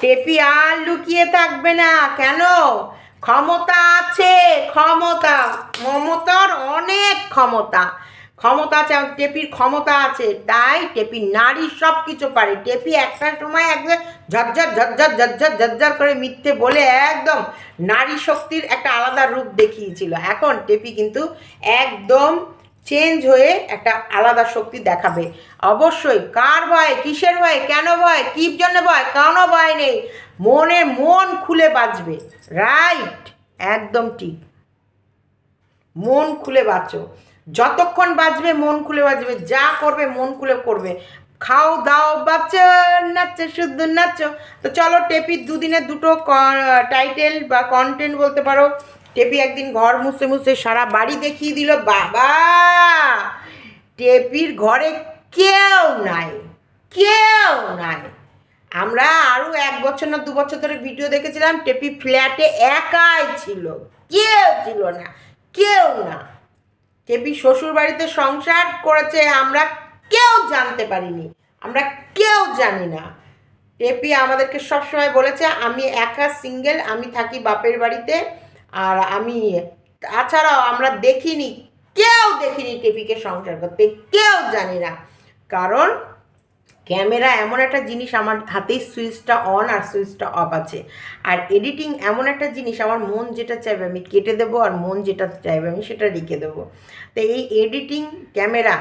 টেপি আর লুকিয়ে থাকবে না, কেন? ক্ষমতা আছে, ক্ষমতা। মমতার অনেক ক্ষমতা। ক্ষমতা আছে, টেপির ক্ষমতা আছে, তাই টেপি নারী সব কিছু পারে। টেপি একটা সময় একদম ঝরঝর ঝরঝর ঝরঝর ঝরঝর করে মিথ্যে বলে একদম নারী শক্তির একটা আলাদা রূপ দেখিয়েছিল। এখন টেপি কিন্তু একদম চেঞ্জ হয়ে একটা আলাদা শক্তি দেখাবে। অবশ্যই, কার ভয়, কিসের ভয়, কেন ভয়, কী জন্য ভয়, কোনো ভয় নেই। মনে মন খুলে বাঁচবে। রাইট একদম ঠিক। মন খুলে বাঁচো। যতক্ষণ বাঁচবে, মন খুলে বাঁচবে। যা করবে, মন খুলে করবে। খাও, দাও বাচ্চা নাচছে শুদ্ধ নাচো। তো চলো, টেপির দুদিনের দুটো টাইটেল বা কন্টেন্ট বলতে পারো। টেপি একদিন ঘর মুছে মুছে সারা বাড়ি দেখিয়ে দিল, বাবা, টেপির ঘরে কেউ নাই কেউ নাই। আমরা আরও এক বছর না দু বছর ধরে ভিডিও দেখেছিলাম, টেপি ফ্ল্যাটে একাই ছিল, কেউ ছিল না, কেউ না। টেপি শ্বশুর বাড়িতে সংসার করেছে, আমরা কেউ জানতে পারিনি, আমরা কেউ জানি না। টেপি আমাদেরকে সবসময় বলেছে, আমি একা সিঙ্গেল আমি থাকি বাপের বাড়িতে। আর আমি, তাছাড়াও আমরা দেখিনি, কেউ দেখিনি টেপিকে সংসার করতে, কেউ জানি না। কারণ ক্যামেরা এমন একটা জিনিস আমার হাতেই সুইচটা অন আর সুইচটা অফ আছে। আর এডিটিং এমন একটা জিনিস, আমার মন যেটা চাইবে আমি কেটে দেবো আর মন যেটা চাইবে আমি সেটা রেখে দেবো। তো এই editing camera,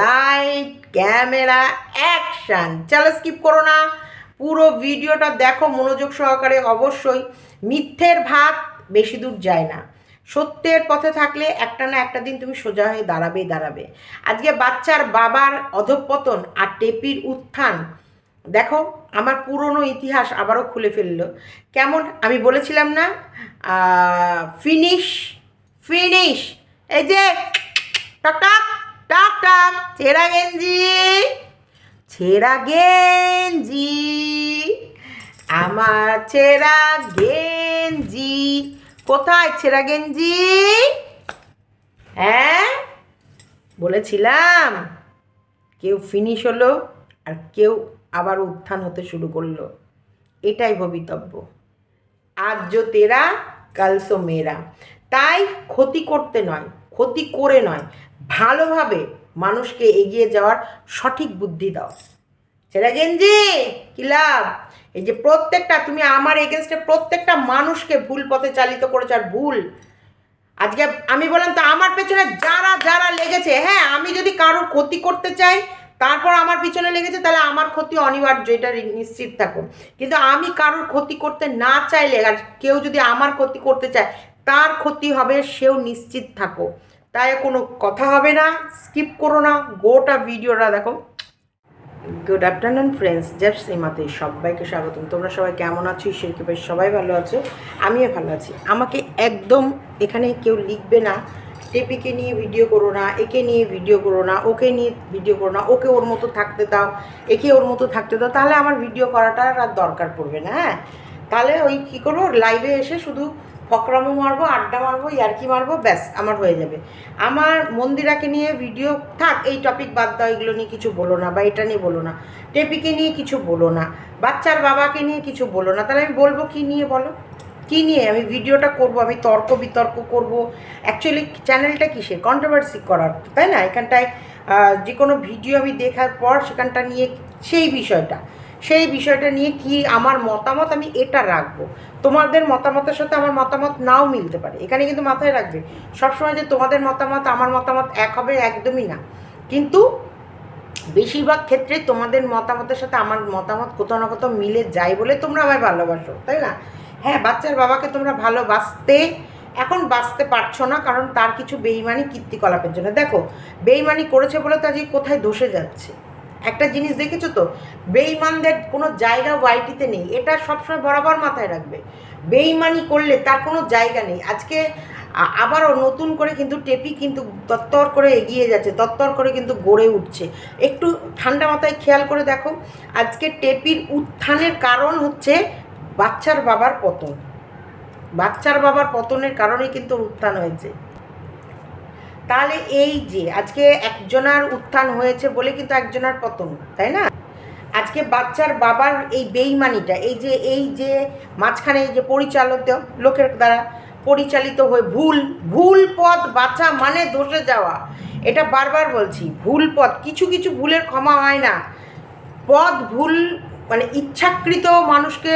light camera, action. চলো স্কিপ করো না। পুরো ভিডিওটা দেখো মনোযোগ সহকারে অবশ্যই। মিথ্যের ভাত বেশি দূর যায় না। সত্যের পথে থাকলে একটা না একটা দিন তুমি সোজা হয়ে দাঁড়াবেই দাঁড়াবে। আজকে বাচ্চার বাবার অধঃপতন আর টেপির উত্থান, দেখো আমার পুরনো ইতিহাস আবারও খুলে ফেলল। কেমন? আমি বলেছিলাম না ফিনিশ ফিনিশ, এই যে, টক টক টক টক গেঞ্জি, ছেঁড়া গেঞ্জি, আমার ছেঁড়া গেঞ্জি কোথায় ছেঁড়া গেঞ্জি? হ্যাঁ? বলেছিলাম। কেউ ফিনিশ হলো আর কেউ আবার উত্থান হতে শুরু করল। এটাই ভবিতব্য। আজ যো তেরা, কালসো মেরা তাই ক্ষতি করতে নয়, ক্ষতি করে নয়। ভালোভাবে মানুষকে এগিয়ে যাওয়ার সঠিক বুদ্ধি দাও। ছেড়া গেঞ্জি? কি লাভ? এই যে প্রত্যেকটা, তুমি আমার এগেনস্টে প্রত্যেকটা মানুষকে ভুল পথে চালিত করেছ আর ভুল। আজকে আমি বললাম তো আমার পেছনে যারা যারা লেগেছে হ্যাঁ আমি যদি কারোর ক্ষতি করতে চাই, তারপর আমার পিছনে লেগেছে, তাহলে আমার ক্ষতি অনিবার্য, এটা নিশ্চিত থাকো। কিন্তু আমি কারোর ক্ষতি করতে না চাইলে, আর কেউ যদি আমার ক্ষতি করতে চায়, তার ক্ষতি হবে, সেও নিশ্চিত থাকো। তাই কোনো কথা হবে না স্কিপ করো না, গোটা ভিডিওটা দেখো। গুড আফটারনুন ফ্রেন্ডস জেফ শ্রীমাতে সবাইকে স্বাগতম। তোমরা সবাই কেমন আছো? ঈশ্বর কৃপায় সবাই ভালো আছো। আমিও ভালো আছি। আমাকে একদম এখানে কেউ লিখবে না। টেপিকে নিয়ে ভিডিও করো না, একে নিয়ে ভিডিও করো না, ওকে নিয়ে ভিডিও করো না, ওকে ওর মতো থাকতে দাও, একে ওর মতো থাকতে দাও, তাহলে আমার ভিডিও করাটা আর দরকার পড়বে না হ্যাঁ? তাহলে ওই কী করব? লাইভে এসে শুধু ফকরামো মারবো, আড্ডা মারবো, ইয়ার্কি মারবো, ব্যাস, আমার হয়ে যাবে। আমার মন্দিরাকে নিয়ে ভিডিও, থাক, এই টপিক বাদ দাও, এগুলো নিয়ে কিছু বলো না, বা এটা নিয়ে বলো না, টেপিকে নিয়ে কিছু বলো না, বাচ্চার বাবাকে নিয়ে কিছু বলো না, তাহলে আমি বলব কী নিয়ে বলো? কী নিয়ে? আমি ভিডিওটা করব, আমি তর্ক বিতর্ক করব। অ্যাকচুয়ালি চ্যানেলটা কিসের? কন্ট্রোভার্সি করার, তাই না? এখানটায় যে কোনো ভিডিও আমি দেখার পর, সেখানটা নিয়ে সেই বিষয়টা। সেই বিষয়টা নিয়ে কি আমার মতামত আমি এটা রাখব? তোমাদের মতামতের সাথে আমার মতামত নাও মিলতে পারে। এখানে কিন্তু মাথায় রাখবে, সবসময় যে তোমাদের মতামত, আমার মতামত এক হবে একদমই না। কিন্তু বেশিরভাগ ক্ষেত্রে তোমাদের মতামতের সাথে আমার মতামত কোথাও না কোথাও মিলে যায় বলে তোমরা আমায় ভালোবাসো, তাই না? হ্যাঁ বাচ্চার বাবাকে তোমরা ভালোবাসতে, এখন বাঁচতে পারছ না কারণ তার কিছু বেইমানি কীর্তিকলাপের জন্য। দেখো, বেইমানি করেছে বলে তো আজকে কোথায় ধসে যাচ্ছে? একটা জিনিস দেখেছ তো? বেইমানদের কোনো জায়গা ওয়াইটিতে নেই। এটা সবসময় বরাবর মাথায় রাখবে। বেইমানি করলে তার কোনো জায়গা নেই। আজকে আবারও নতুন করে কিন্তু টেপি কিন্তু তত্তর করে এগিয়ে যাচ্ছে, তত্তর করে কিন্তু গড়ে উঠছে। একটু ঠান্ডা মাথায় খেয়াল করে দেখো, আজকে টেপির উত্থানের কারণ হচ্ছে বাচ্চার বাবার পতন। বাচ্চার বাবার পতনের কারণেই কিন্তু উত্থান হয়েছে। তাহলে এই যে, আজকে একজনার উত্থান হয়েছে বলে কিন্তু একজনার পতন, তাই না? আজকে বাচ্চার বাবার এই বেইমানিটা, এই যে এই যে মাঝখানে এই যে পরিচালিত লোকের দ্বারা পরিচালিত হয়ে ভুল ভুল পথ বাচ্চা মানে দোষে যাওয়া। এটা বারবার বলছি, ভুল পথ, কিছু কিছু ভুলের ক্ষমা হয় না। পথ ভুল মানে ইচ্ছাকৃত মানুষকে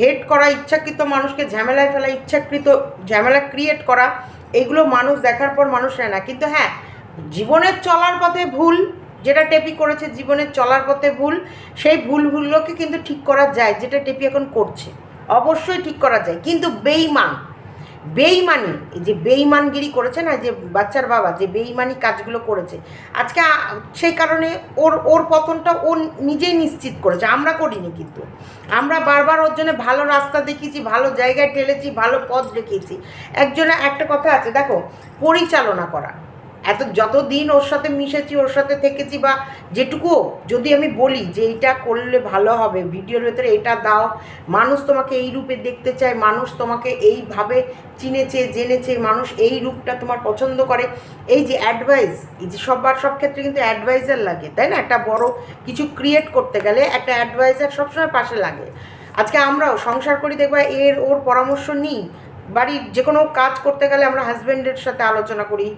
হেড করা, ইচ্ছাকৃত মানুষকে ঝামেলায় ফেলা, ইচ্ছাকৃত ঝামেলা ক্রিয়েট করা এগুলো মানুষ দেখার পর মানুষ নেয় না। কিন্তু হ্যাঁ জীবনের চলার পথে ভুল, যেটা টেপি করেছে জীবনের চলার পথে ভুল, সেই ভুলগুলোকে কিন্তু ঠিক করা যায়, যেটা টেপি এখন করছে। অবশ্যই ঠিক করা যায়, কিন্তু বেইমান বেইমানি যে বেইমানগিরি করেছে না যে বাচ্চার বাবা যে বেইমানি কাজগুলো করেছে, আজকে সেই কারণে ওর ওর পতনটা ও নিজেই নিশ্চিত করেছে, আমরা করিনি কিন্তু। আমরা বারবার ওর জন্য ভালো রাস্তা দেখিয়েছি, ভালো জায়গায় ঠেলেছি, ভালো পথ দেখিয়েছি। একজনে একটা কথা আছে, দেখো, পরিচালনা করা। এত যতদিন ওর সাথে মিশেছি, ওর সাথে থেকেছি বা যেটুকু যদি আমি বলি যে এইটা করলে ভালো হবে, ভিডিওর ভেতরে এটা দাও, মানুষ তোমাকে এই রূপে দেখতে চায়, মানুষ তোমাকে এইভাবে চিনেছে, জেনেছে, মানুষ এই রূপটা তোমার পছন্দ করে। এই যে অ্যাডভাইস এই যে সবার সব ক্ষেত্রে কিন্তু অ্যাডভাইজার লাগে, তাই না? একটা বড় কিছু ক্রিয়েট করতে গেলে একটা অ্যাডভাইজার সবসময় পাশে লাগে। আজকে আমরাও সংসার করি, দেখবা এর, ওর পরামর্শ নিই। বাড়ির যে কোনো কাজ করতে গেলে আমরা হাজব্যান্ডের সাথে আলোচনা করি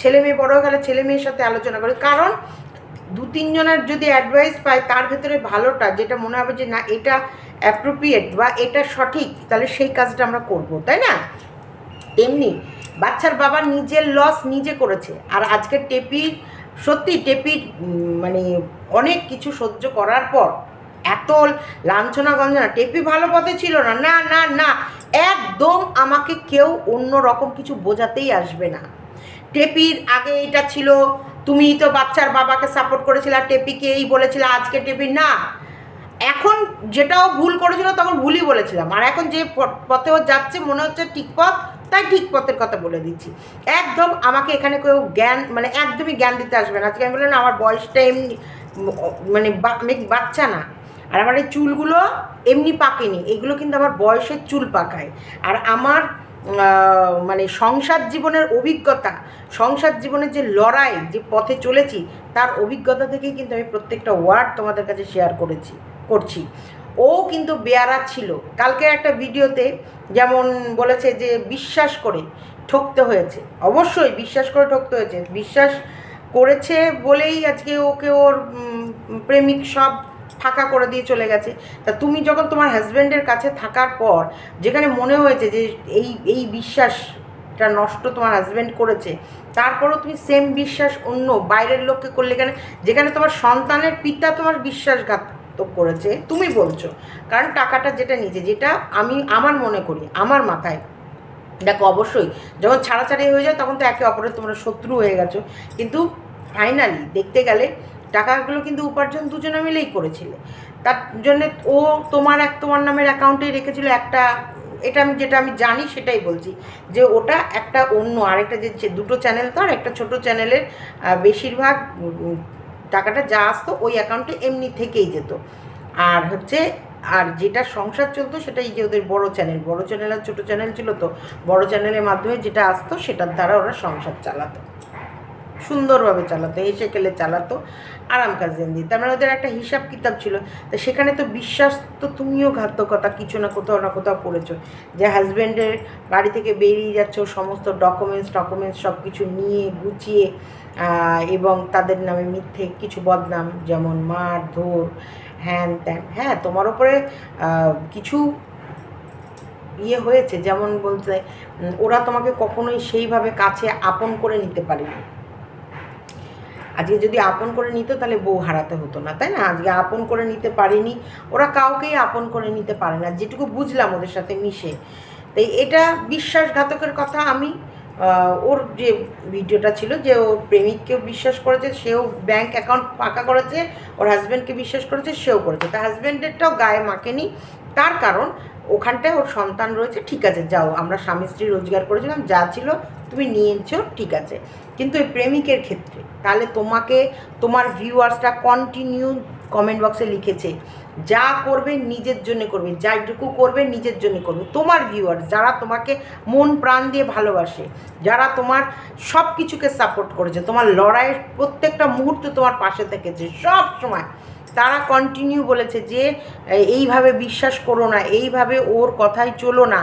ছেলে মেয়ে বড় হয়ে গেলে ছেলে মেয়ের সাথে আলোচনা করি। কারণ দু তিনজনের যদি অ্যাডভাইস পায়, তার ভেতরে ভালোটা যেটা মনে হবে যে, না, এটা অ্যাপ্রোপ্রিয়েট বা এটা সঠিক, তাহলে সেই কাজটা আমরা করব তাই না? তেমনি বাচ্চার বাবা নিজের লস নিজে করেছে। আর আজকে টেপির সত্যি টেপির মানে অনেক কিছু সহ্য করার পর এত লাঞ্ছনা গঞ্জনা, টেপি ভালো পথে ছিল না না না না, একদম আমাকে কেউ অন্য রকম কিছু বোঝাতেই আসবে না। টেপির আগে এটা ছিল, তুমি তো বাচ্চার বাবাকে সাপোর্ট করেছিলে, টেপিকে এই বলেছিলে, আজকে টেপি না। এখন যেটাও ভুল করেছিল, তখন ভুলই বলেছিলাম। আর এখন যে প- পথে ও যাচ্ছে, মনে হচ্ছে ঠিক পথ, তাই ঠিক পথের কথা বলে দিচ্ছি। একদম আমাকে এখানে কেউ জ্ঞান মানে একদমই জ্ঞান দিতে আসবে না। আজকে আমি বললাম আমার বয়সটা এমনি মানে আমি বাচ্চা না। আর আমার এই চুলগুলো এমনি পাকেনি। এগুলো কিন্তু আমার বয়সের চুল পাকায়। আর আমার মানে সংসার জীবনের অভিজ্ঞতা, সংসার জীবনের যে লড়াই, যে পথে চলেছি, তার অভিজ্ঞতা থেকেই কিন্তু আমি প্রত্যেকটা ওয়ার্ড তোমাদের কাছে শেয়ার করেছি, করছি। ও কিন্তু বেয়ারা ছিল। কালকে একটা ভিডিওতে যেমন বলেছে যে বিশ্বাস করে ঠকতে হয়েছে। অবশ্যই বিশ্বাস করে ঠকতে হয়েছে। বিশ্বাস করেছে বলেই আজকে ওকে ওর প্রেমিক সব ফাঁকা করে দিয়ে চলে গেছে। তা তুমি যখন তোমার হাজব্যান্ডের কাছে থাকার পর, যেখানে মনে হয়েছে যে এই এই বিশ্বাসটা নষ্ট তোমার হাজব্যান্ড করেছে, তারপরেও তুমি সেম বিশ্বাস অন্য বাইরের লোককে করলে কেন? যেখানে তোমার সন্তানের পিতা তোমার বিশ্বাসঘাতক করেছে, তুমি বলছো। কারণ টাকাটা যেটা নিচে যেটা আমি, আমার মনে করি, আমার মাথায়। দেখো, অবশ্যই যখন ছাড়াছাড়ি হয়ে যায়, তখন তো একে অপরের তোমরা শত্রু হয়ে গেছো। কিন্তু ফাইনালি দেখতে গেলে টাকাগুলো কিন্তু উপার্জন দুজনে মিলেই করেছিলে। তার জন্যে ও তোমার এক, তোমার নামের অ্যাকাউন্টেই রেখেছিল একটা, এটা আমি, যেটা আমি জানি সেটাই বলছি যে ওটা একটা অন্য, আরেকটা যে যে দুটো চ্যানেল তো আর একটা ছোটো চ্যানেলের বেশিরভাগ টাকাটা যা আসতো ওই অ্যাকাউন্টে এমনি থেকেই যেত। আর হচ্ছে, আর যেটা সংসার চলতো সেটাই যে ওদের বড় চ্যানেল বড় চ্যানেল আর ছোটো চ্যানেল ছিল তো, বড় চ্যানেলের মাধ্যমে যেটা আসতো সেটার দ্বারা ওরা সংসার চালাতো। সুন্দরভাবে চালাতো, এসে খেলে চালাতো আরাম কাজেন্দি তার মানে ওদের একটা হিসাব কিতাব ছিল। তা সেখানে তো বিশ্বাস তো তুমিও ঘাতকতা, কিছু না কোথাও না কোথাও করেছ। যে হাজব্যান্ডের বাড়ি থেকে বেরিয়ে যাচ্ছ, সমস্ত ডকুমেন্টস ডকুমেন্টস সব কিছু নিয়ে, গুছিয়ে এবং তাদের নামে মিথ্যে কিছু বদনাম, যেমন মার, ধর, হ্যান ত্যান। হ্যাঁ তোমার ওপরে কিছু ইয়ে হয়েছে। যেমন বলতে ওরা তোমাকে কখনোই সেইভাবে কাছে আপন করে নিতে পারেনি। আজকে যদি আপন করে নিত তাহলে বউ হারাতে হতো না, তাই না? আজকে আপন করে নিতে পারেনি, ওরা কাউকেই আপন করে নিতে পারে না, যেটুকু বুঝলাম ওদের সাথে মিশে। তাই এটা বিশ্বাসঘাতকের কথা আমি ওর যে ভিডিওটা ছিল যে ওর প্রেমিককেও বিশ্বাস করেছে, সেও ব্যাংক অ্যাকাউন্ট পাকা করেছে, ওর হাজব্যান্ডকে বিশ্বাস করেছে, সেও করেছে। তা হাজব্যান্ডেরটাও গায়ে মাখেনি, তার কারণ ওখানটায় ওর সন্তান রয়েছে, ঠিক আছে, যাও, আমরা স্বামী স্ত্রী রোজগার করেছিলাম, যা ছিল তুমি নিয়েছো, ঠিক আছে। কিন্তু এই প্রেমিকের ক্ষেত্রে তাহলে তোমাকে, তোমার ভিউয়ার্সটা কন্টিনিউ কমেন্ট বক্সে লিখেছে, যা করবে নিজের জন্য করবে যাইটুকু করবে নিজের জন্য করবে। তোমার ভিউয়ার্স যারা তোমাকে মন প্রাণ দিয়ে ভালোবাসে, যারা তোমার সব কিছুকে সাপোর্ট করেছে, তোমার লড়াইয়ের প্রত্যেকটা মুহূর্তে তোমার পাশে থেকেছে, সব সময়। তারা কন্টিনিউ বলেছে যে এইভাবে বিশ্বাস করো না, এইভাবে ওর কথায় চলো না।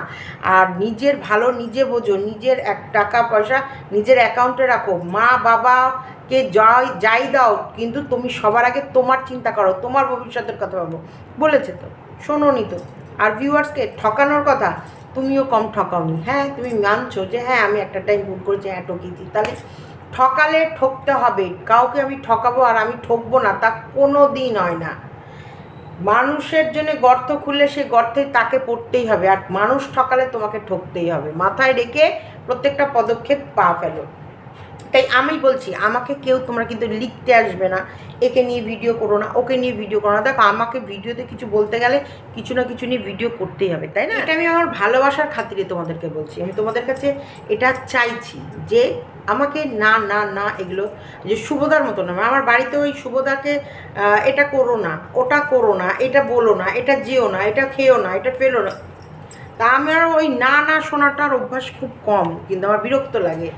আর নিজের ভালো নিজে বোঝো, নিজের এক টাকা পয়সা নিজের অ্যাকাউন্টে রাখো। মা বাবাকে যাই যাই দাও, কিন্তু তুমি সবার আগে তোমার চিন্তা করো, তোমার ভবিষ্যতের কথা ভাবো। বলেছে তো, শোনোনি তো। আর ভিউয়ার্সকে ঠকানোর কথা, তুমিও কম ঠকাওনি। হ্যাঁ তুমি মানছো যে হ্যাঁ আমি একটা টাইম ভুল করেছি হ্যাঁ ঠকিয়েছি। তাহলে ঠকালে ঠকতে হবে। কাউকে আমি ঠকাবো আর আমি ঠকবো না, তা কোনো দিন হয় না। মানুষের জন্য গর্ত খুললে সেই গর্তে তাকে পড়তেই হবে। আর মানুষ ঠকালে তোমাকে ঠকতেই হবে। মাথায় রেখে প্রত্যেকটা পদক্ষেপ পা ফেলো। তাই আমি বলছি, আমাকে কেউ তোমরা কিন্তু লিখতে আসবে না। একে নিয়ে ভিডিও করো না, ওকে নিয়ে ভিডিও করো না। দেখো, আমাকে ভিডিওতে কিছু বলতে গেলে কিছু না কিছু নিয়ে ভিডিও করতেই হবে, তাই না? এটা আমি আমার ভালোবাসার খাতিরে তোমাদেরকে বলছি। আমি তোমাদের কাছে এটা চাইছি যে আমাকে না না না এগুলো যে শুভদার মতো না আমার বাড়িতে ওই শুভদাকে এটা করো না, ওটা করো না, এটা বলো না, এটা যেও না, এটা খেও না, এটা ফেলো না। তা আমার ওই না না শোনাটার অভ্যাস খুব কম, কিন্তু আমার বিরক্ত লাগে।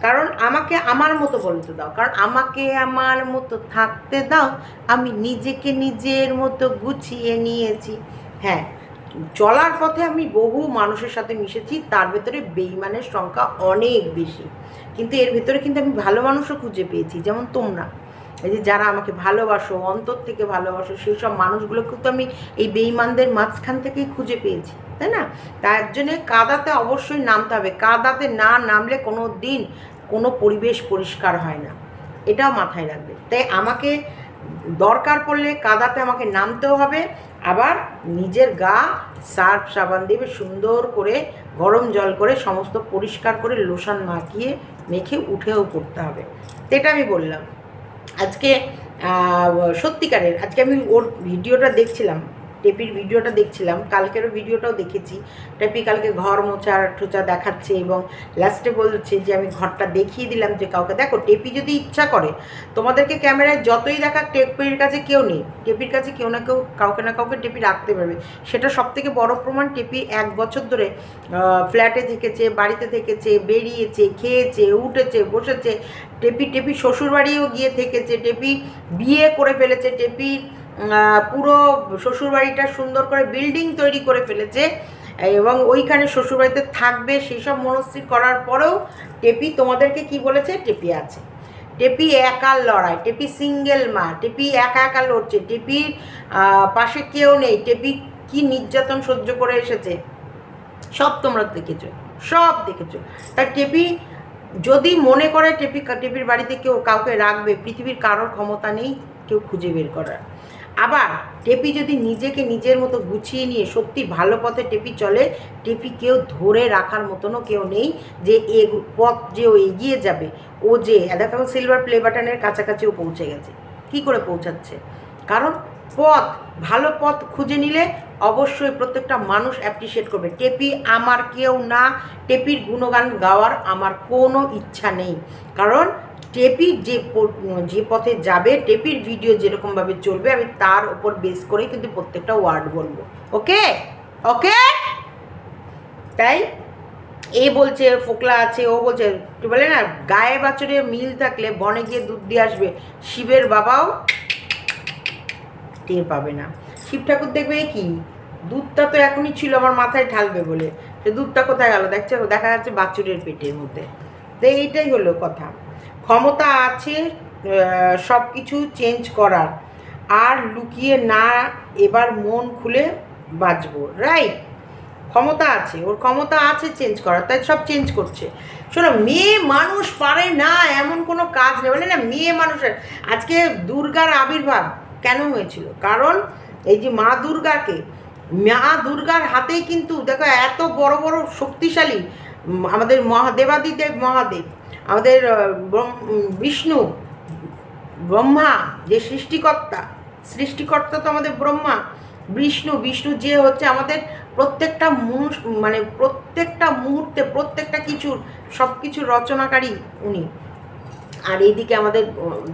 কারণ আমাকে আমার মতো বলতে দাও। কারণ আমাকে আমার মতো থাকতে দাও। আমি নিজেকে নিজের মতো গুছিয়ে নিয়েছি। হ্যাঁ চলার পথে আমি বহু মানুষের সাথে মিশেছি। তার ভেতরে বেইমানের সংখ্যা অনেক বেশি। কিন্তু এর ভেতরে কিন্তু আমি ভালো মানুষও খুঁজে পেয়েছি, যেমন তোমরা। এই যে যারা আমাকে ভালোবাসো, অন্তর থেকে ভালোবাসো সেই সব মানুষগুলোকেও তো আমি এই বেইমানদের মাঝখান থেকেই খুঁজে পেয়েছি, তাই না? তার জন্যে কাদাতে অবশ্যই নামতে হবে। কাদাতে না নামলে কোনো দিন কোনো পরিবেশ পরিষ্কার হয় না। এটাও মাথায় রাখবে। তাই আমাকে দরকার পড়লে কাদাতে আমাকে নামতেও হবে। আবার নিজের গা সার্ফ সাবান দিয়ে সুন্দর করে গরম জল করে সমস্ত পরিষ্কার করে লোশন মাখিয়ে, মেখে উঠেও পড়তে হবে। এটা আমি বললাম। আজকে সত্যিকারের আজকে আমি ওর ভিডিওটা দেখছিলাম। টেপির ভিডিওটা দেখছিলাম, কালকেরও ভিডিওটাও দেখেছি। টেপি কালকে ঘর মোছা টোচা দেখাচ্ছে এবং লাস্টে বলছে যে, আমি ঘরটা দেখিয়ে দিলাম যে কাউকে। দেখো, টেপি যদি ইচ্ছা করে, তোমাদেরকে ক্যামেরায় যতই দেখা টেপির কাছে কেউ নেই। টেপির কাছে কেউ না কেউ, কাউকে না কাউকে টেপি রাখতে পারবে। সেটা সব থেকে বড় প্রমাণ, টেপি এক বছর ধরে ফ্ল্যাটে থেকেছে, বাড়িতে থেকেছে, বেরিয়েছে, খেয়েছে, উঠেছে, বসেছে। টেপি টেপি শ্বশুরবাড়িও গিয়ে থেকেছে। টেপি বিয়ে করে ফেলেছে। টেপির পুরো শ্বশুরবাড়িটা সুন্দর করে বিল্ডিং তৈরি করে ফেলেছে, এবং ওইখানে শ্বশুরবাড়িতে থাকবে সেই সব মনস্থির করার পরেও টেপি তোমাদেরকে কি বলেছে? টেপি আছে। টেপি একার লড়াই, টেপি সিঙ্গেল মা, টেপি একা একা লড়ছে, টেপির পাশে কেউ নেই, টেপি কি নির্যাতন সহ্য করে এসেছে? সব তোমরা দেখেছ, সব দেখেছ। তা টেপি যদি মনে করে টেপি, টেপির বাড়িতে কেউ কাউকে রাখবে, পৃথিবীর কারোর ক্ষমতা নেই, কেউ খুঁজে বের করার। আবার টেপি যদি নিজেকে নিজের মতো গুছিয়ে নিয়ে সত্যি ভালো পথে টেপি চলে, টেপি কেউ ধরে রাখার মতনও কেউ নেই যে এ পথ যে ও এগিয়ে যাবে, ও যে দেখো সিলভার প্লে বাটনের কাছাকাছিও পৌঁছে গেছে। কি করে পৌঁছাচ্ছে? কারণ পথ, ভালো পথ খুঁজে নিলে অবশ্যই প্রত্যেকটা মানুষ অ্যাপ্রিসিয়েট করবে। টেপি আমার কেউ না, টেপির গুণগান গাওয়ার আমার কোনো ইচ্ছা নেই। কারণ টেপি যে যে পথে যাবে, টেপির ভিডিও যেরকমভাবে চলবে, আমি তার ওপর বেস করেই কিন্তু প্রত্যেকটা ওয়ার্ড বলব। ওকে ওকে তাই? এ বলছে, ফোকলা আছে, ও বলছে, কি বলে না, গায়ে বাছরে মিল থাকলে বনে গিয়ে দুধ দিয়ে আসবে। শিবের বাবাও টের পাবে না। শিব ঠাকুর দেখবে কি? দুধটা তো এখনই ছিল, আমার মাথায় ঢালবে বলে। সে দুধটা কোথায় গেল? দেখছে, দেখা যাচ্ছে বাছুরের পেটের মধ্যে। তো এইটাই হলো কথা। ক্ষমতা আছে সব কিছু চেঞ্জ করার। আর লুকিয়ে না এবার মন খুলে বাঁচবো রাইট ক্ষমতা আছে, ওর ক্ষমতা আছে চেঞ্জ করার, তাই সব চেঞ্জ করছে। শোনো, মেয়ে মানুষ পারে না এমন কোনো কাজ নেই, বলে না মেয়ে মানুষের আজকে দুর্গার আবির্ভাব কেন হয়েছিল? কারণ এই যে মা দুর্গাকে, মা দুর্গার হাতেই কিন্তু দেখো এত বড় বড় শক্তিশালী আমাদের মহাদেবাদিদেব মহাদেব আমাদের বিষ্ণু, ব্রহ্মা, যে সৃষ্টিকর্তা সৃষ্টিকর্তা তো আমাদের ব্রহ্মা, বিষ্ণু বিষ্ণু যে হচ্ছে আমাদের প্রত্যেকটা মানুষ মানে প্রত্যেকটা মুহূর্তে, প্রত্যেকটা কিছুর সব কিছুর রচনাকারী উনি। আর এইদিকে আমাদের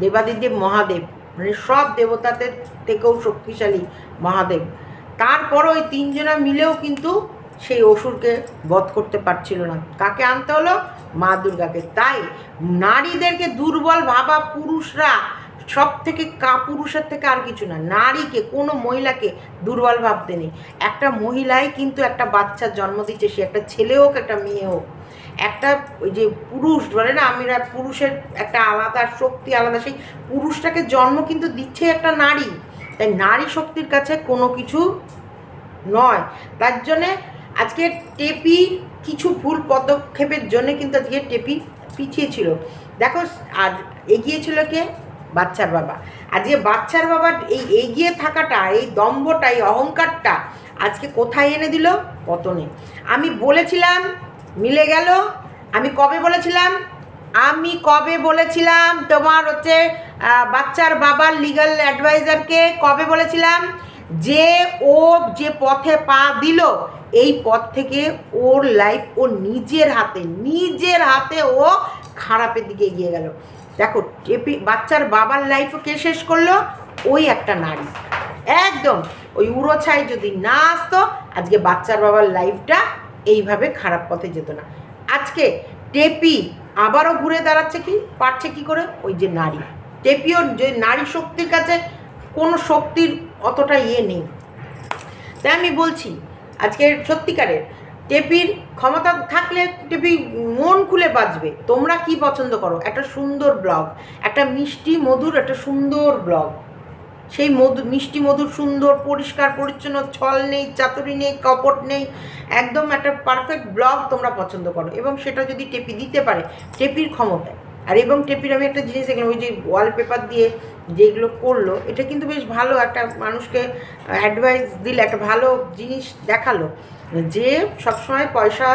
দেবাদিদেব মহাদেব মানে সব দেবতাদের থেকেও শক্তিশালী মহাদেব। তারপর ওই তিনজনা মিলেও কিন্তু সেই অসুরকে বধ করতে পারছিল না। কাকে আনতে হলো? মা দুর্গাকে। তাই নারীদেরকে দুর্বল ভাবা পুরুষরা সব থেকে কা পুরুষের থেকে আর কিছু না। নারীকে, কোনো মহিলাকে দুর্বল ভাবতে নেই। একটা মহিলাই কিন্তু একটা বাচ্চার জন্ম দিচ্ছে, সে একটা ছেলে হোক, একটা মেয়ে হোক। একটা ওই যে পুরুষ বলে না, আমরা পুরুষের একটা আলাদা শক্তি, আলাদা সেই পুরুষটাকে জন্ম কিন্তু দিচ্ছে একটা নারী। তাই নারী শক্তির কাছে কোনো কিছু নয়। তার জন্যে আজকে টেপি কিছু ভুল পদক্ষেপের জন্য কিন্তু আজকে টেপি পিছিয়ে ছিল। দেখো আর এগিয়েছিল কে? বাচ্চার বাবা। আজকে বাচ্চার বাবার এই এগিয়ে থাকাটা, এই দম্ভটা, এই অহংকারটা আজকে কোথায় এনে দিল? পতনে। আমি বলেছিলাম, মিলে গেল। আমি কবে বলেছিলাম? আমি কবে বলেছিলাম তোমার হচ্ছে বাচ্চার বাবার লিগ্যাল অ্যাডভাইজারকে কবে বলেছিলাম? যে ও যে পথে পা দিল, এই পথ থেকে ওর লাইফ ও নিজের হাতে নিজের হাতে ও খারাপের দিকে এগিয়ে গেল। দেখো, টেপি, বাচ্চার বাবার লাইফও কে শেষ করল? ওই একটা নারী। একদম, ওই উড়োছাই যদি না আসতো, আজকে বাচ্চার বাবার লাইফটা এইভাবে খারাপ পথে যেত না। আজকে টেপি আবারও ঘুরে দাঁড়াচ্ছে কি? পারছে কি করে? ওই যে নারী। টেপিও যে নারী শক্তির কাছে কোনো শক্তির অতটা ইয়ে নেই। তাই আমি বলছি, আজকে সত্যিকারের, টেপির ক্ষমতা থাকলে টেপি মন খুলে বাজবে। তোমরা কি পছন্দ করো? একটা সুন্দর ব্লগ, একটা মিষ্টি মধুর, একটা সুন্দর ব্লগ। সেই মধু, মিষ্টি মধুর, সুন্দর, পরিষ্কার, পরিচ্ছন্ন, ছল নেই, চাতুরি নেই, কপট নেই, একদম একটা পারফেক্ট ব্লগ তোমরা পছন্দ করো। এবং সেটা যদি টেপি দিতে পারে, টেপির ক্ষমতায়। আর এবং টেপির আমি একটা জিনিস দেখলাম, ওই যে ওয়ালপেপার দিয়ে যেগুলো করল, এটা কিন্তু বেশ ভালো একটা মানুষকে অ্যাডভাইস দিলে, একটা ভালো জিনিস দেখাল যে সবসময় পয়সা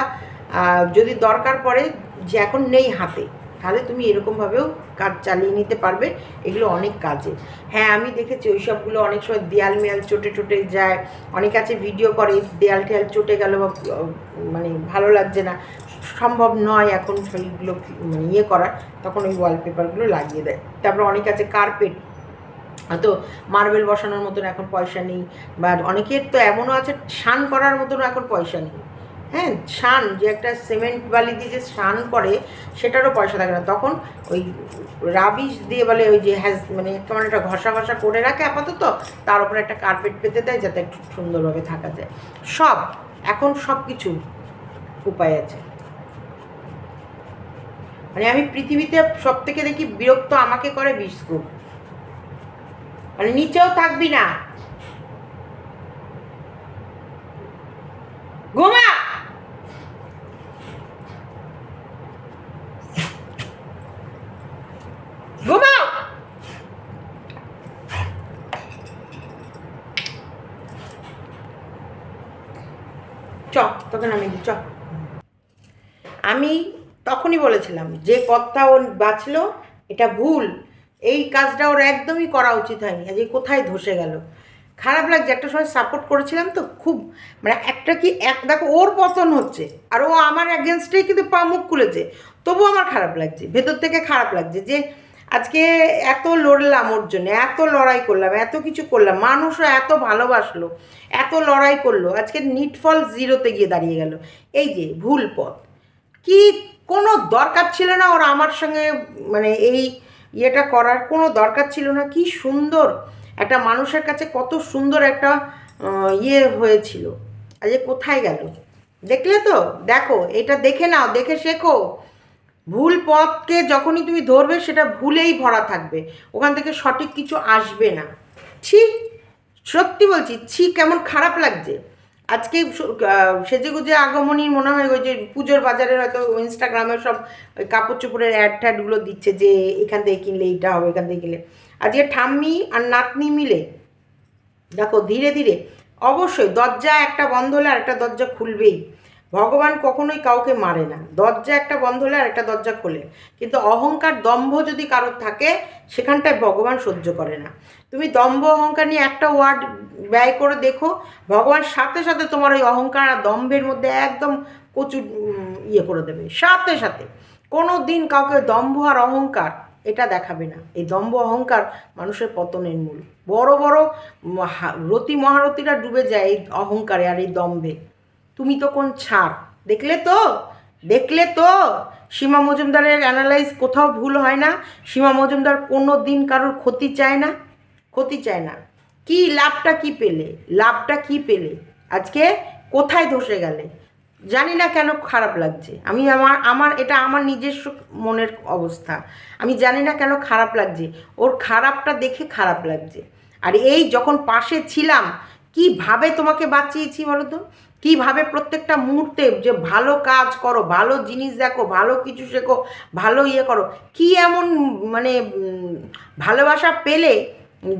যদি দরকার পড়ে, যে এখন নেই হাতে, তাহলে তুমি এরকমভাবেও কাজ চালিয়ে নিতে পারবে, এগুলো অনেক কাজে। হ্যাঁ আমি দেখেছি ওই সবগুলো অনেক সময় দেয়াল মেয়াল চটে চটে যায়, অনেক আছে ভিডিও করে দেয়াল টেয়াল চটে গেল বা মানে ভালো লাগছে না সম্ভব নয় এখন সেইগুলো মানে ইয়ে করার, তখন ওই ওয়ালপেপারগুলো লাগিয়ে দেয়। তারপর অনেক আছে কার্পেট হয়তো মার্বেল বসানোর মতন এখন পয়সা নেই, বা অনেকের তো এমনও আছে স্নান করার মতনও এখন পয়সা নেই। হ্যাঁ স্নান, যে একটা সিমেন্ট বালি দিয়ে যে স্নান করে, সেটারও পয়সা থাকে না। তখন ওই রাবিশ দিয়ে বলে ওই যে হ্যাজ মানে কেমন একটা ঘষা ঘষা করে রাখে আপাতত, তার উপরে একটা কার্পেট পেতে দেয় যাতে একটু সুন্দরভাবে থাকা যায়। সব, এখন সব কিছু উপায় আছে। মানে আমি পৃথিবীতে সব থেকে দেখি বিরক্ত আমাকে করে বিস্কুট মানে নিচেও থাকবি না। ঘুমা ঘুমাও চ তোকে নামিয়ে দিই চ আমি তখনই বলেছিলাম যে পথটা ও বাঁচলো, এটা ভুল। এই কাজটা ওর একদমই করা উচিত হয়নি। আজকে কোথায় ধসে গেল? খারাপ লাগছে। একটা সময় সাপোর্ট করেছিলাম তো, খুব। মানে একটা কি এক, দেখো, ওর পতন হচ্ছে, আর ও আমার অ্যাগেনস্টেই কিন্তু পা মুখ খুলেছে। তবু আমার খারাপ লাগছে। ভেতর থেকে খারাপ লাগছে যে, আজকে এত লড়লাম ওর জন্য, এত লড়াই করলাম, এত কিছু করলাম, মানুষও এত ভালোবাসলো, এত লড়াই করল, আজকে নিটফল জিরোতে গিয়ে দাঁড়িয়ে গেল। এই যে, ভুল পথ। কি কোনো দরকার ছিল না ওর আমার সঙ্গে মানে এই ইয়েটা করার কোনো দরকার ছিল না। কি সুন্দর! একটা মানুষের কাছে কত সুন্দর একটা ইয়ে হয়েছিল। আজ কোথায় গেল? দেখলে তো? দেখো, এটা দেখে নাও, দেখে শেখো। ভুল পথকে যখনই তুমি ধরবে, সেটা ভুলেই ভরা থাকবে। ওখান থেকে সঠিক কিছু আসবে না। ছি! সত্যি বলছি, ছি, কেমন খারাপ লাগছে। আজকে সেজেগুজে আগমনীর মনে হয় ওই যে পুজোর বাজারের হয়তো ইনস্টাগ্রামে সব ওই কাপড় চোপড়ের অ্যাড ট্যাডগুলো দিচ্ছে যে এখান থেকে কিনলে এইটা হবে, এখান থেকে কিনলে। আজকে ঠাম্মি আর নাতনি মিলে, দেখো ধীরে ধীরে, অবশ্যই দরজা একটা বন্ধ হলে আর একটা দরজা খুলবেই। ভগবান কখনোই কাউকে মারে না। দরজা একটা বন্ধ হলে আর একটা দরজা খোলে। কিন্তু অহংকার দম্ভ যদি কারোর থাকে, সেখানটায় ভগবান সহ্য করে না। তুমি দম্ভ অহংকার নিয়ে একটা ওয়ার্ড ব্যয় করে দেখো, ভগবান সাথে সাথে তোমার ওই অহংকার আর দম্ভের মধ্যে একদম কচু ইয়ে করে দেবে। সাথে সাথে কোনো দিন কাউকে দম্ভ আর অহংকার এটা দেখাবে না। এই দম্ভ অহংকার মানুষের পতনের মূল। বড় বড় রতি মহারথীরা ডুবে যায় এই অহংকারে আর এই দম্ভে। তুমি তো কোন ছাড়। দেখলে তো? দেখলে তো? সীমা মজুমদারের অ্যানালাইজ কোথাও ভুল হয় না। সীমা মজুমদার কোনো দিন কারোর ক্ষতি চায় না। ক্ষতি চায় না। কি লাভটা কি পেলে? লাভটা কি পেলে? আজকে কোথায় ধসে গেলে? জানি না কেন খারাপ লাগছে। আমি আমার আমার, এটা আমার নিজস্ব মনের অবস্থা। আমি জানি না কেন খারাপ লাগছে। ওর খারাপটা দেখে খারাপ লাগছে। আর এই যখন পাশে ছিলাম কীভাবে তোমাকে বাঁচিয়েছি বলো তো কীভাবে প্রত্যেকটা মুহূর্তে যে ভালো কাজ করো, ভালো জিনিস দেখো, ভালো কিছু শেখো, ভালো ইয়ে করো, কি এমন মানে ভালোবাসা পেলে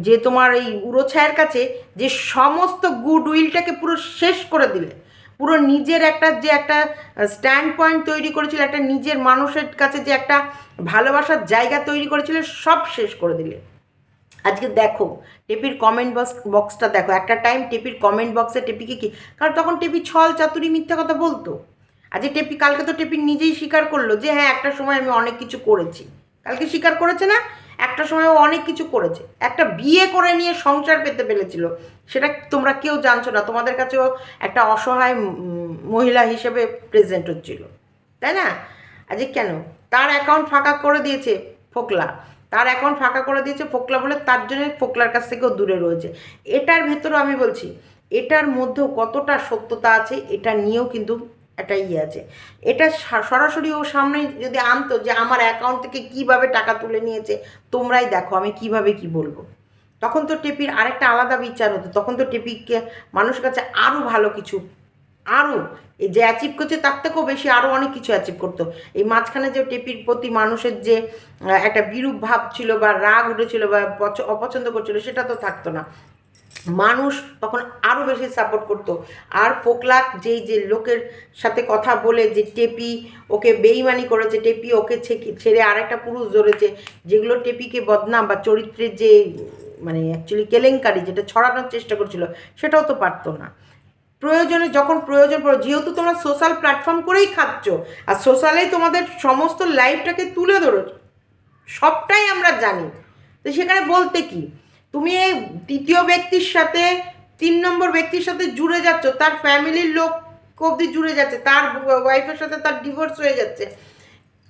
যে তোমার এই উড়োছায়ের কাছে যে সমস্ত গুড উইলটাকে পুরো শেষ করে দিলে? পুরো নিজের একটা যে একটা স্ট্যান্ড পয়েন্ট তৈরি করেছিল, একটা নিজের মানুষের কাছে যে একটা ভালোবাসার জায়গা তৈরি করেছিল, সব শেষ করে দিলে। আজকে দেখো, টেপির কমেন্ট বক্স বক্সটা দেখো। একটা টাইম টেপির কমেন্ট বক্সে টেপিকে কি কারণ তখন টেপি ছল চাতুরি মিথ্যা কথা বলতো। আজকে টেপি, কালকে তো টেপি নিজেই স্বীকার করল যে হ্যাঁ একটা সময় আমি অনেক কিছু করেছি। কালকে স্বীকার করেছে না? একটা সময় ও অনেক কিছু করেছে। একটা বিয়ে করে নিয়ে সংসার পেতে পেরেছিল, সেটা তোমরা কেউ জানছো না। তোমাদের কাছেও একটা অসহায় মহিলা হিসেবে প্রেজেন্ট হচ্ছিল। তাই না? আজকে কেন? তার অ্যাকাউন্ট ফাঁকা করে দিয়েছে ফোকলা। তার অ্যাকাউন্ট ফাঁকা করে দিয়েছে, ফোকলা বলে তার জন্য ফোকলার কাছ থেকেও দূরে রয়েছে। এটার ভেতরেও আমি বলছি, এটার মধ্যেও কতটা সত্যতা আছে, এটা নিয়েও কিন্তু একটা ইয়ে আছে। এটা সরাসরি ও সামনে যদি আনতো যে আমার অ্যাকাউন্ট থেকে কীভাবে টাকা তুলে নিয়েছে, তোমরাই দেখো আমি কীভাবে কি বলব। তখন তো টেপির আরেকটা আলাদা বিচার হতো, তখন তো টেপিকে মানুষের কাছে আরও ভালো কিছু আরও এই যে অ্যাচিভ করছে তার থেকেও বেশি আরও অনেক কিছু অ্যাচিভ করতো। এই মাঝখানে যে টেপির প্রতি মানুষের যে একটা বিরূপ ভাব ছিল বা রাগ উঠেছিল বা পছ- অপছন্দ করছিল, সেটা তো থাকতো না। মানুষ তখন আরও বেশি সাপোর্ট করতো। আর ফোকলাক যেই যে লোকের সাথে কথা বলে যে টেপি ওকে বেইমানি করেছে, টেপি ওকে ছেড়ে আরেকটা পুরুষ ধরেছে, যেগুলো টেপিকে বদনাম বা চরিত্রের যে মানে অ্যাকচুয়ালি কেলেঙ্কারি যেটা ছড়ানোর চেষ্টা করছিল, সেটাও তো পারতো না। প্রয়োজনে, যখন প্রয়োজন পড়ে, যেহেতু তোমরা সোশ্যাল প্ল্যাটফর্ম করেই খাচ্ছ, আর সোশ্যালেই তোমাদের সমস্ত লাইফটাকে তুলে ধরেছ, সবটাই আমরা জানি। তো সেখানে বলতে কি? তুমি এই তৃতীয় ব্যক্তির সাথে, তিন নম্বর ব্যক্তির সাথে জুড়ে যাচ্ছ, তার ফ্যামিলির লোক অবধি জুড়ে যাচ্ছে, তার ওয়াইফের সাথে তার ডিভোর্স হয়ে যাচ্ছে।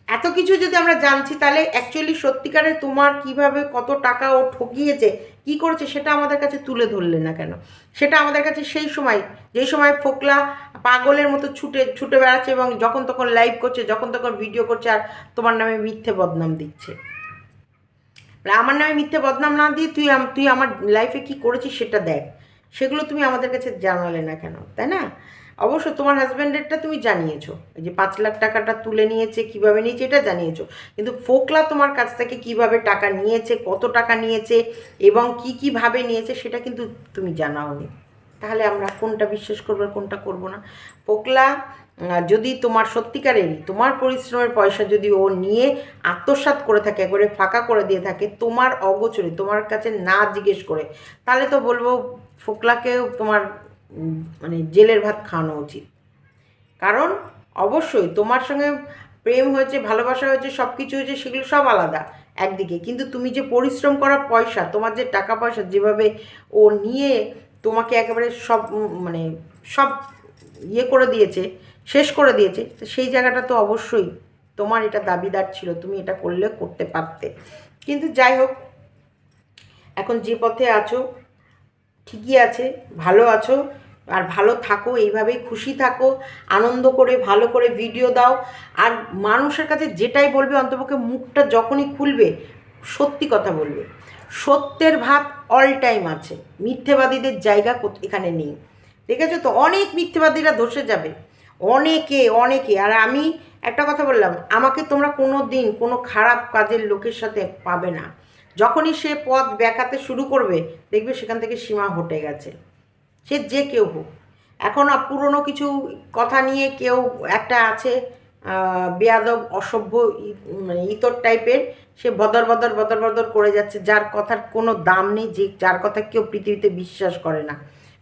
এত কিছু যদি আমরা জানছি, তাহলে অ্যাকচুয়ালি সত্যিকারে তোমার কীভাবে কত টাকা ও ঠকিয়েছে, কি করেছে, সেটা আমাদের কাছে তুলে ধরলে না কেন? সেটা আমাদের কাছে সেই সময়, যেই সময় ফোকলা পাগলের মতো ছুটে ছুটে বেড়াচ্ছে এবং যখন তখন লাইভ করছে, যখন তখন ভিডিও করছে আর তোমার নামে মিথ্যে বদনাম দিচ্ছে। আমার নামে মিথ্যে বদনাম না দিয়ে তুই তুই আমার লাইফে কি করেছিস সেটা দেখ। সেগুলো তুমি আমাদের কাছে জানালে না কেন, তাই না? অবশ্য তোমার হাজব্যান্ডেরটা তুমি জানিয়েছো, এই যে পাঁচ লাখ টাকাটা তুলে নিয়েছে, কীভাবে নিয়েছে, এটা জানিয়েছো। কিন্তু ফোকলা তোমার কাছ থেকে কীভাবে টাকা নিয়েছে, কত টাকা নিয়েছে এবং কি কীভাবে নিয়েছে, সেটা কিন্তু তুমি জানাওনি তাহলে আমরা কোনটা বিশ্বাস করব আর কোনটা করব না? ফোকলা যদি তোমার সত্যিকারেরই তোমার পরিশ্রমের পয়সা যদি ও নিয়ে আত্মসাৎ করে থাকে, একবারে ফাঁকা করে দিয়ে থাকে, তোমার অগোচরে, তোমার কাছে না জিজ্ঞেস করে, তাহলে তো বলব ফোকলাকেও তোমার মানে জেলের ভাত খাওয়ানো উচিত। কারণ অবশ্যই তোমার সঙ্গে প্রেম হয়েছে, ভালোবাসা হয়েছে সব কিছু হয়েছে, সেগুলো সব আলাদা একদিকে। কিন্তু তুমি যে পরিশ্রম করা পয়সা, তোমার যে টাকা পয়সা যেভাবে ও নিয়ে তোমাকে একেবারে সব মানে সব ইয়ে করে দিয়েছে, শেষ করে দিয়েছে, তো সেই জায়গাটা তো অবশ্যই তোমার এটা দাবিদার ছিল, তুমি এটা করলে করতে পারতে। কিন্তু যাই হোক, এখন যে পথে আছো ঠিকই আছে, ভালো আছো, আর ভালো থাকো, এইভাবেই খুশি থাকো, আনন্দ করে, ভালো করে ভিডিও দাও, আর মানুষের কাছে যেটাই বলবে, অন্তপক্ষে মুখটা যখনই খুলবে, সত্যি কথা বলবে। সত্যের ভাব অল টাইম আছে, মিথ্যেবাদীদের জায়গা এখানে নেই। দেখেছ তো? অনেক মিথ্যেবাদীরা ধসে যাবে। অনেকে অনেকে, আর আমি একটা কথা বললাম, আমাকে তোমরা কোনো দিন কোনো খারাপ কাজের লোকের সাথে পাবে না। যখনই সে পথ ব্যাকাতে শুরু করবে, দেখবে সেখান থেকে সীমা হটে গেছে। সে যে কেউ হোক। এখন পুরনো কিছু কথা নিয়ে কেউ একটা আছে বেয়াদব, অসভ্য মানে ইতর টাইপের সে বদর বদর বদর বদর করে যাচ্ছে। যার কথার কোনো দাম নেই, যে, যার কথা কেউ পৃথিবীতে বিশ্বাস করে না।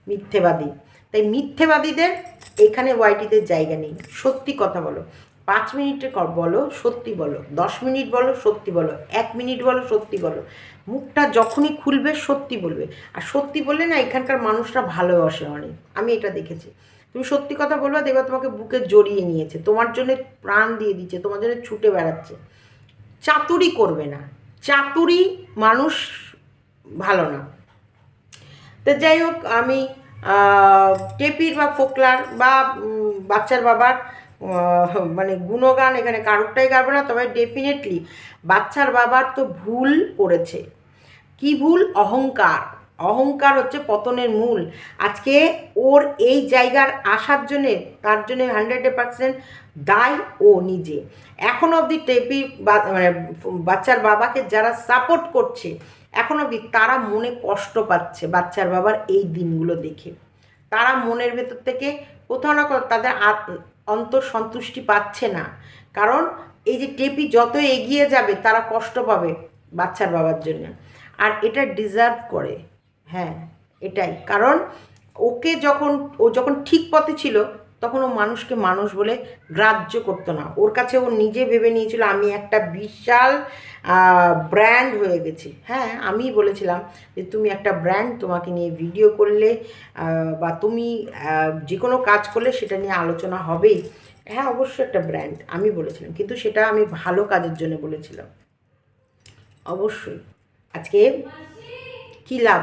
মিথ্যেবাদী। তাই মিথ্যেবাদীদের এখানে ওয়াইটিতে জায়গা নেই। সত্যি কথা বলো। পাঁচ মিনিটে বলো, সত্যি বলো। দশ মিনিট বলো, সত্যি বলো। এক মিনিট বলো, সত্যি বলো। মুখটা যখনই খুলবে, সত্যি বলবে। আর সত্যি বললে না, এখানকার মানুষরা ভালোবাসে অনেক। আমি এটা দেখেছি। তুমি সত্যি কথা বলবা, দেখবা তোমাকে বুকে জড়িয়ে নিয়েছে। তোমার জন্য প্রাণ দিয়ে দিচ্ছে, তোমার জন্য ছুটে বেড়াচ্ছে। চাতুরি করবে না। চাতুরি মানুষ ভালো না। তো যাই হোক, আমি টেপির বা ফোকলার বা বাচ্চার বাবার মানে গুণগান এখানে কারোরটাই গাবে না, তবে ডেফিনেটলি বাচ্চার বাবার তো ভুল করেছে কি ভুল? অহংকার। অহংকার হচ্ছে পতনের মূল। আজকে ওর এই জায়গার আসার জন্যে, তার জন্য হান্ড্রেড পার্সেন্ট দায় ও নিজে। এখন অবধি টেপি মানে বাচ্চার বাবাকে যারা সাপোর্ট করছে, এখন অবধি তারা মনে কষ্ট পাচ্ছে বাচ্চার বাবার এই দিনগুলো দেখে। তারা মনের ভেতর থেকে কোথাও না কোথাও তাদের অন্তর সন্তুষ্টি পাচ্ছে না। কারণ এই যে টেপি যত এগিয়ে যাবে, তারা কষ্ট পাবে বাচ্চার বাবার জন্য। আর এটা ডিজার্ভ করে। হ্যাঁ এটাই। কারণ ওকে যখন, ও যখন ঠিক পথে ছিল তখন ও মানুষকে মানুষ বলে গ্রাহ্য করতো না। ওর কাছে ও নিজে ভেবে নিয়েছিল, আমি একটা বিশাল ব্র্যান্ড হয়ে গেছি। হ্যাঁ আমি বলেছিলাম যে, তুমি একটা ব্র্যান্ড তোমাকে নিয়ে ভিডিও করলে বা তুমি যে কোনো কাজ করলে সেটা নিয়ে আলোচনা হবেই। হ্যাঁ অবশ্যই একটা ব্র্যান্ড আমি বলেছিলাম। কিন্তু সেটা আমি ভালো কাজের জন্য বলেছিলাম। অবশ্যই। আজকে কী লাভ?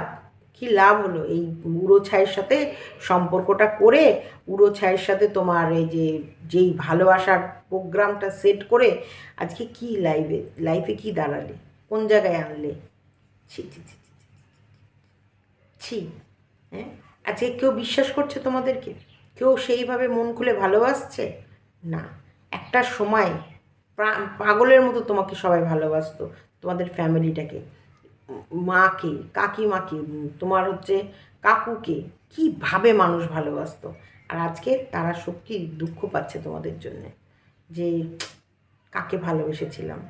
কী লাভ হলো? এই উড়ো ছায়ের সাথে সম্পর্কটা করে উড়ো ছায়ের সাথে তোমার এই যে যেই ভালোবাসার প্রোগ্রামটা সেট করে আজকে কি লাইভে লাইফে কি দাঁড়ালে? কোন জায়গায় আনলে? ছি ছি, ছি। ছি হ্যাঁ? আজকে কেউ বিশ্বাস করছে তোমাদেরকে? কেউ সেইভাবে মন খুলে ভালোবাসছে? না। একটা সময় পাগলের মতো তোমাকে সবাই ভালোবাসতো তোমাদের ফ্যামিলিটাকে মাকে, কাকিমাকে, তোমার হচ্ছে কাকুকে কীভাবে মানুষ ভালোবাসতো? আর আজকে তারা সত্যি দুঃখ পাচ্ছে তোমাদের জন্য যে কাকে ভালোবেসেছিলাম।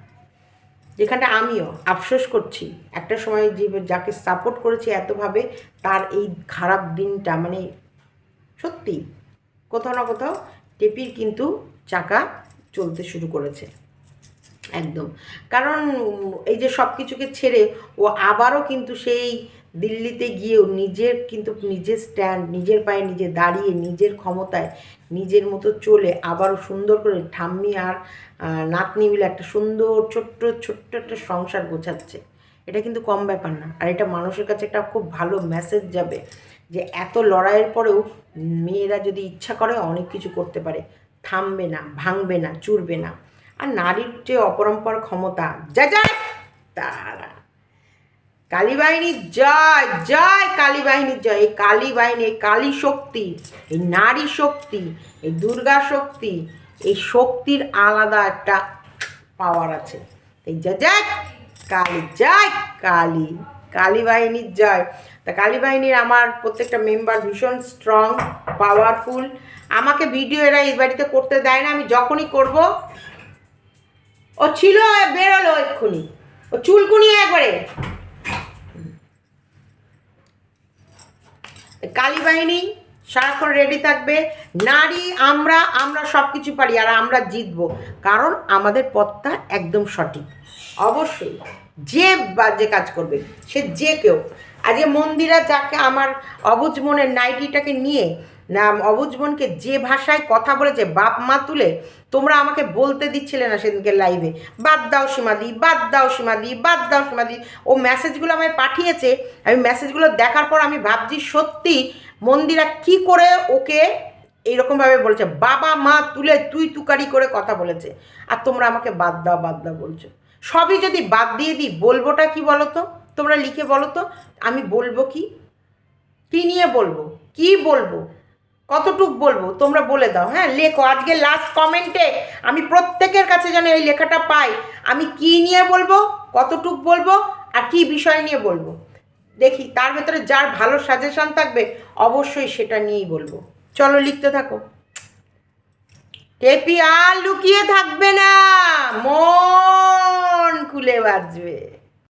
যেখানটা আমিও আফসোস করছি, একটা সময় যে যাকে সাপোর্ট করেছি এতভাবে তার এই খারাপ দিনটা মানে সত্যি কোথাও না কোথাও টেপির কিন্তু চাকা চলতে শুরু করেছে। একদম। কারণ, এই যে সব কিছুকে ছেড়ে ও আবারও কিন্তু সেই দিল্লিতে গিয়েও নিজের কিন্তু নিজের স্ট্যান্ড নিজের পায়ে নিজে দাঁড়িয়ে, নিজের ক্ষমতায়, নিজের মতো চলে আবারও সুন্দর করে ঠাম্মি আর নাতনি মিলে একটা সুন্দর ছোট্ট ছোট্ট একটা সংসার গোছাচ্ছে। এটা কিন্তু কম ব্যাপার না। আর এটা মানুষের কাছে একটা খুব ভালো মেসেজ যাবে যে এত লড়াইয়ের পরেও মেয়েরা যদি ইচ্ছা করে অনেক কিছু করতে পারে, থামবে না, ভাঙবে না, চুরবে না। আর নারীর যে অপরম্পর ক্ষমতা, যা যায় তারা। কালী বাহিনীর জয় জয় কালী বাহিনীর জয়। এই কালী বাহিনী এই কালী শক্তি এই নারী শক্তি, এই দুর্গা শক্তি, এই শক্তির আলাদা একটা পাওয়ার আছে। এই জয় জয় কালী জয় কালী কালী বাহিনীর জয়। তা কালী বাহিনীর আমার প্রত্যেকটা মেম্বার ভীষণ স্ট্রং পাওয়ারফুল আমাকে ভিডিও এরা এই বাড়িতে করতে দেয় না, আমি যখনই করব ও ছিল বেরোলো এক্ষুনি। ও চুলকুনি একবারে। কালী বাহিনী সারাক্ষণ রেডি থাকবে। নারী, আমরা আমরা সব কিছু পারি আর আমরা জিতবো। কারণ আমাদের পথটা একদম সঠিক। অবশ্যই। যে বা, যে কাজ করবে, সে যে কেউ। আজকে মন্দিরা যাকে আমার অবুজ মনের নাইটিটাকে নিয়ে অবুজ মনকে যে ভাষায় কথা বলেছে, বাপ মা তুলে তোমরা আমাকে বলতে দিচ্ছিলে না সেদিনকে লাইভে বাদ দাও সীমাদি বাদ দাও সীমাদি বাদ দাও সীমাদি ও মেসেজগুলো আমায় পাঠিয়েছে, আমি মেসেজগুলো দেখার পর আমি ভাবছি, সত্যি মন্দিরা কি করে ওকে এইরকমভাবে বলেছে? বাবা মা তুলে তুই তুকারি করে কথা বলেছে। আর তোমরা আমাকে বাদ দাও বাদ দাও বলছো। সবই যদি বাদ দিয়ে দিই, বলবোটা কি বলো তো তোমরা লিখে বলো তো আমি বলব কি? কি নিয়ে বলব? কি বলব? কতটুক বলব? তোমরা বলে দাও। হ্যাঁ লেখো। আজকে লাস্ট কমেন্টে আমি প্রত্যেকের কাছে যেন এই লেখাটা পাই, আমি কি নিয়ে বলব, কতটুক বলব, আর কি বিষয় নিয়ে বলব? দেখি, তার ভেতরে যার ভালো সাজেশন থাকবে, অবশ্যই সেটা নিয়েই বলব। চলো, লিখতে থাকো। টেপি, আর লুকিয়ে থাকবে না। মন খুলে বাজবে।